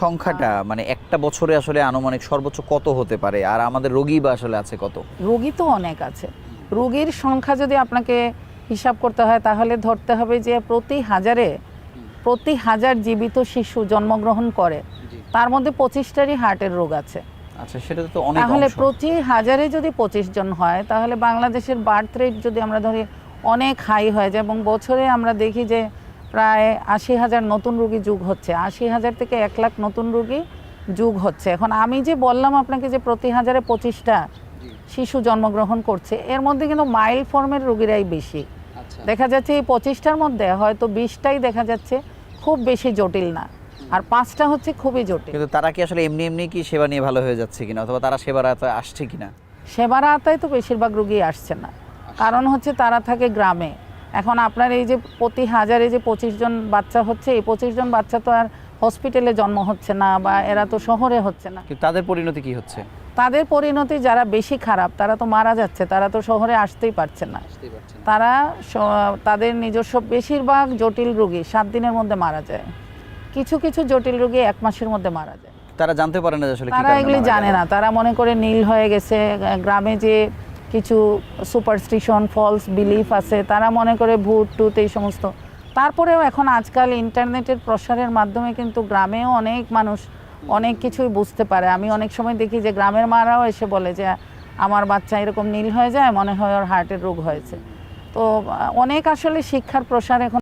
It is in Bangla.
সংখ্যাটা মানে একটা বছরে আসলে আনুমানিক সর্বোচ্চ কত হতে পারে? আর আমাদের রোগী বা আসলে আছে কত? রোগী তো অনেক আছে। রোগীর সংখ্যা যদি আপনাকে হিসাব করতে হয় তাহলে ধরতে হবে যে প্রতি হাজারে প্রতি হাজার জীবিত শিশু জন্মগ্রহণ করে তার মধ্যে পঁচিশটারই হার্টের রোগ আছে। আচ্ছা সেটা তো অনেক তাহলে প্রতি হাজারে যদি পঁচিশ জন হয় তাহলে বাংলাদেশের বার্থ রেট যদি আমরা ধরি অনেক হাই হয়ে যায় এবং বছরে আমরা দেখি যে প্রায় আশি হাজার নতুন রুগী যুগ হচ্ছে। আশি হাজার থেকে এক লাখ নতুন রুগী যুগ হচ্ছে। এখন আমি যে বললাম আপনাকে যে প্রতি হাজারে পঁচিশটা শিশু জন্মগ্রহণ করছে এর মধ্যে কিন্তু মাইল্ড ফর্মের রুগীরাই বেশি। আচ্ছা। দেখা যাচ্ছে এই পঁচিশটার মধ্যে হয়তো বিশটাই দেখা যাচ্ছে খুব বেশি জটিল না। আর পাঁচটা হচ্ছে খুবই জটিল। কিন্তু তারা কি আসলে এমনি এমনি কি সেবা নিয়ে ভালো হয়ে যাচ্ছে কিনা? অথবা তারা সেবার আওতায় আসছে কিনা? সেবার আওতায় তো বেশিরভাগ রুগী আসছে না। কারণ হচ্ছে তারা থাকে গ্রামে। এখন আপনার এই যে প্রতি হাজারে যে পঁচিশ জন বাচ্চা হচ্ছে এই পঁচিশ জন বাচ্চা তো আর হসপিটালে জন্ম হচ্ছে না বা এরা তো শহরে হচ্ছে না। তাদের পরিণতি কি হচ্ছে? তাদের পরিণতি যারা বেশি খারাপ তারা তো মারা যাচ্ছে তারা তো শহরে আসতেই পারছে না। তারা তাদের নিজস্ব বেশিরভাগ জটিল রোগী সাত দিনের মধ্যে মারা যায়। কিছু কিছু জটিল রোগী এক মাসের মধ্যে মারা যায়। তারা জানতে পারে না আসলে তারা এগুলি জানে না। তারা মনে করে নীল হয়ে গেছে গ্রামে যে কিছু সুপারস্টিশন ফলস বিলিফ আছে, তারা মনে করে ভূত, টুত, এই সমস্ত। তারপরেও এখন আজকাল ইন্টারনেটের প্রসারের মাধ্যমে কিন্তু গ্রামেও অনেক মানুষ অনেক কিছুই বুঝতে পারে। আমি অনেক সময় দেখি যে গ্রামের মারাও এসে বলে যে, আমার বাচ্চা এরকম নীল হয়ে যায়, মনে হয় ওর হার্টের রোগ হয়েছে। তো অনেক আসলে শিক্ষার প্রসার এখন